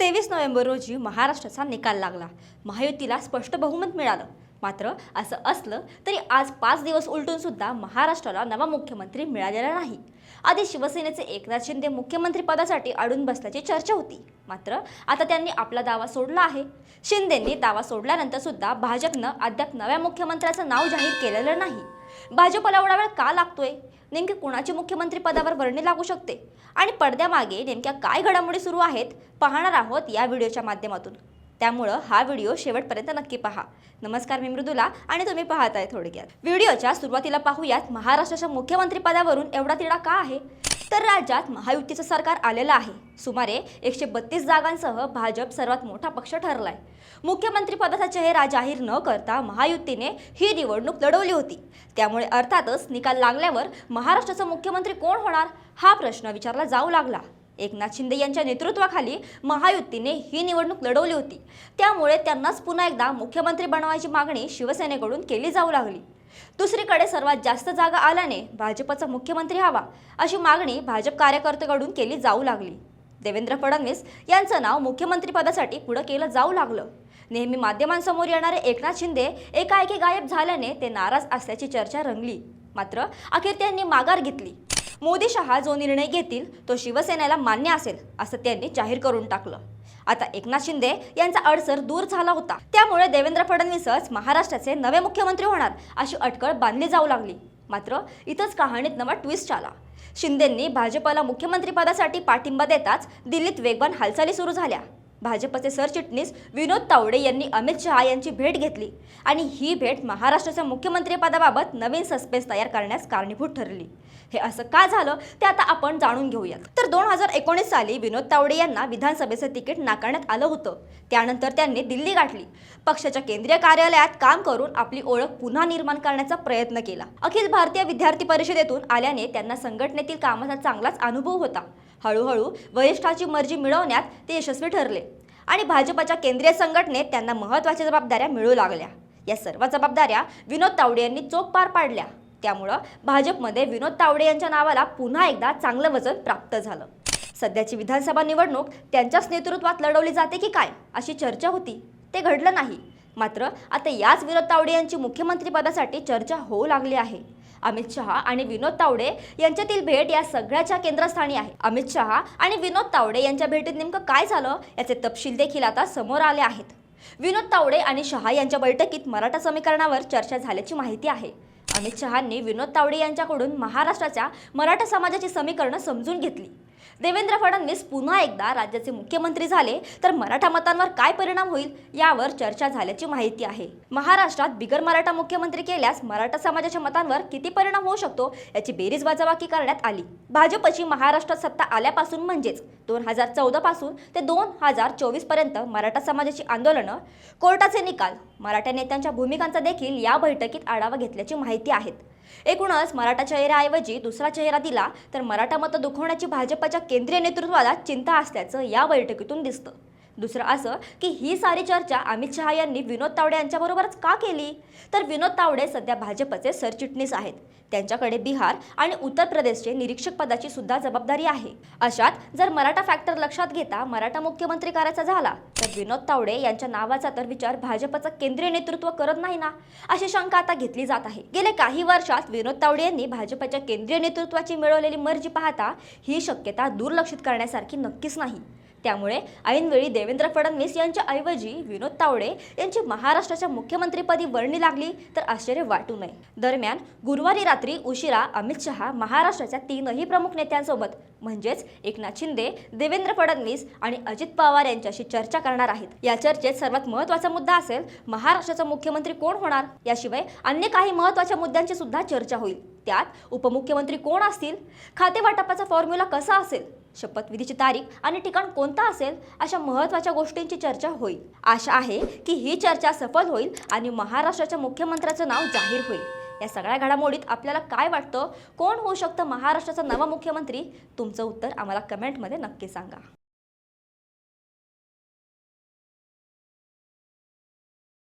तेवीस नोव्हेंबर रोजी महाराष्ट्राचा निकाल लागला. महायुतीला स्पष्ट बहुमत मिळालं. मात्र असं असलं तरी आज पाच दिवस उलटून सुद्धा महाराष्ट्राला नवा मुख्यमंत्री मिळालेला नाही. आधी शिवसेनेचे एकनाथ शिंदे मुख्यमंत्रीपदासाठी अडून बसल्याची चर्चा होती. मात्र आता त्यांनी आपला दावा सोडला आहे. शिंदेंनी दावा सोडल्यानंतर सुद्धा भाजपनं अद्याप नव्या मुख्यमंत्र्याचं नाव जाहीर केलेलं नाही. भाजपला एवढा वेळ का लागतोय? नेमके कुणाची मुख्यमंत्री पदावर वर्णी लागू शकते? आणि पडद्यामागे नेमक्या काय घडामोडी सुरू आहेत? पाहणार आहोत या व्हिडिओच्या माध्यमातून. त्यामुळं हा व्हिडिओ शेवटपर्यंत नक्की पहा. नमस्कार मी मृदुला आणि तुम्ही पाहताय थोडक्यात. व्हिडिओच्या सुरुवातीला पाहूयात महाराष्ट्राच्या मुख्यमंत्रीपदावरून एवढा तिढा का आहे? तर राज्यात महायुतीचं सरकार आलेलं आहे. सुमारे एकशे बत्तीस जागांसह भाजप सर्वात मोठा पक्ष ठरलाय. आहे मुख्यमंत्रीपदाचा चेहरा जाहीर न करता महायुतीने ही निवडणूक लढवली होती. त्यामुळे अर्थातच निकाल लागल्यावर महाराष्ट्राचा मुख्यमंत्री कोण होणार? हा प्रश्न विचारला जाऊ लागला. एकनाथ शिंदे यांच्या नेतृत्वाखाली महायुतीने ही निवडणूक लढवली होती. त्यामुळे त्यांनाच पुन्हा एकदा मुख्यमंत्री बनवायची मागणी शिवसेनेकडून केली जाऊ लागली. दुसरीकडे सर्वात जास्त जागा आल्याने भाजपचा मुख्यमंत्री हवा अशी मागणी भाजप कार्यकर्त्याकडून केली जाऊ लागली. देवेंद्र फडणवीस यांचं नाव मुख्यमंत्रीपदासाठी पुढं केलं जाऊ लागलं. नेहमी माध्यमांसमोर येणारे एकनाथ शिंदे एकाएकी गायब झाल्याने ते नाराज असल्याची चर्चा रंगली. मात्र अखेर त्यांनी माघार घेतली. मोदी शहा जो निर्णय घेतील तो शिवसेनेला मान्य असेल असं त्यांनी जाहीर करून टाकलं. आता एकनाथ शिंदे यांचा अडसर दूर झाला होता. त्यामुळे देवेंद्र फडणवीसच महाराष्ट्राचे नवे मुख्यमंत्री होणार अशी अटकळ बांधली जाऊ लागली. मात्र इथंच कहाणीत नवा ट्विस्ट आला. शिंदेंनी भाजपला मुख्यमंत्रीपदासाठी पाठिंबा देताच दिल्लीत वेगवान हालचाली सुरू झाल्या. भाजपचे सरचिटणीस विनोद तावडे यांनी अमित शहा यांची भेट घेतली. आणि ही भेट महाराष्ट्राच्या मुख्यमंत्रीपदाबाबत नवीन सस्पेन्स तयार करण्यास कारणीभूत ठरली. हे असं का झालं? ते आता आपण जाणून घेऊयात. तर दोन हजार एकोणीस साली विनोद तावडे यांना विधानसभेचं तिकीट नाकारण्यात आलं होतं. त्यानंतर त्यांनी दिल्ली गाठली. पक्षाच्या केंद्रीय कार्यालयात काम करून आपली ओळख पुन्हा निर्माण करण्याचा प्रयत्न केला. अखिल भारतीय विद्यार्थी परिषदेतून आल्याने त्यांना संघटनेतील कामाचा चांगलाच अनुभव होता. हळूहळू वरिष्ठाची मर्जी मिळवण्यात ते यशस्वी ठरले. आणि भाजपच्या केंद्रीय संघटनेत त्यांना महत्त्वाच्या जबाबदाऱ्या मिळू लागल्या. या सर्व जबाबदाऱ्या विनोद तावडे यांनी चोख पार पाडल्या. त्यामुळं भाजपमध्ये विनोद तावडे यांच्या नावाला पुन्हा एकदा चांगलं वजन प्राप्त झालं. सध्याची विधानसभा निवडणूक त्यांच्याच नेतृत्वात लढवली जाते की काय अशी चर्चा होती. ते घडलं नाही. मात्र आता याच विनोद तावडे यांची मुख्यमंत्रीपदासाठी चर्चा होऊ लागली आहे. अमित शहा आणि विनोद तावडे यांच्यातील भेट या सगळ्याच्या केंद्रस्थानी आहे. अमित शहा आणि विनोद तावडे यांच्या भेटीत नेमकं काय झालं याचे तपशील देखील आता समोर आले आहेत. विनोद तावडे आणि शहा यांच्या बैठकीत मराठा समीकरणावर चर्चा झाल्याची माहिती आहे. अमित शहांनी विनोद तावडे यांच्याकडून महाराष्ट्राच्या मराठा समाजाची समीकरणं समजून घेतली. देवेंद्र फडणवीस पुन्हा एकदा राज्याचे मुख्यमंत्री झाले तर मराठा मतांवर काय परिणाम होईल यावर चर्चा झाल्याची माहिती आहे. महाराष्ट्रात बिगर मराठा मुख्यमंत्री केल्यास मराठा समाजाच्या मतांवर किती परिणाम होऊ शकतो याची बेरीज वजाबाकी करण्यात आली. भाजपची महाराष्ट्रात सत्ता आल्यापासून म्हणजेच दोन हजार चौदा पासून ते दोन हजार चोवीसपर्यंत मराठा समाजाची आंदोलनं कोर्टाचे निकाल मराठा नेत्यांच्या भूमिकांचा देखील या बैठकीत आढावा घेतल्याची माहिती आहेत. एकूणच मराठा चेहऱ्याऐवजी दुसरा चेहरा दिला तर मराठा मतं दुखवण्याची भाजपच्या केंद्रीय नेतृत्वाला चिंता असल्याचं या बैठकीतून दिसतं. दुसरं असं की ही सारी चर्चा अमित शहा यांनी विनोद तावडे यांच्याबरोबरच का केली? तर विनोद तावडे सध्या भाजपचे सरचिटणीस आहेत. त्यांच्याकडे बिहार आणि उत्तर प्रदेशचे निरीक्षक पदाची सुद्धा जबाबदारी आहे. अशात जर मराठा फॅक्टर लक्षात घेता मराठा मुख्यमंत्री करायचा झाला तर विनोद तावडे यांच्या नावाचा तर विचार भाजपचं केंद्रीय नेतृत्व करत नाही ना? अशी शंका आता घेतली जात आहे. गेल्या काही वर्षात विनोद तावडे यांनी भाजपच्या केंद्रीय नेतृत्वाची मिळवलेली मर्जी पाहता ही शक्यता दुर्लक्षित करण्यासारखी नक्कीच नाही. त्यामुळे ऐनवेळी देवेंद्र फडणवीस यांच्या ऐवजी विनोद तावडे यांची महाराष्ट्राच्या मुख्यमंत्रीपदी वर्णी लागली तर आश्चर्य वाटू नये. दरम्यान गुरुवारी रात्री उशिरा अमित शहा महाराष्ट्राच्या तीनही प्रमुख नेत्यांसोबत म्हणजेच एकनाथ शिंदे देवेंद्र फडणवीस आणि अजित पवार यांच्याशी चर्चा करणार आहेत. या चर्चेत सर्वात महत्त्वाचा मुद्दा असेल महाराष्ट्राचा मुख्यमंत्री कोण होणार? याशिवाय अन्य काही महत्त्वाच्या मुद्द्यांची सुद्धा चर्चा होईल. त्यात उपमुख्यमंत्री कोण असतील? खाते वाटपाचा फॉर्म्युला कसा असेल? शपथविधीची तारीख आणि ठिकाण कोणता असेल अशा महत्त्वाच्या गोष्टींची चर्चा होईल. आशा आहे की ही चर्चा सफल होईल आणि महाराष्ट्राच्या मुख्यमंत्र्याचं नाव जाहीर होईल. या सगळ्या घडामोडीत आपल्याला काय वाटतं? कोण होऊ शकतं महाराष्ट्राचा नवा मुख्यमंत्री? तुमचं उत्तर आम्हाला कमेंटमध्ये नक्की सांगा.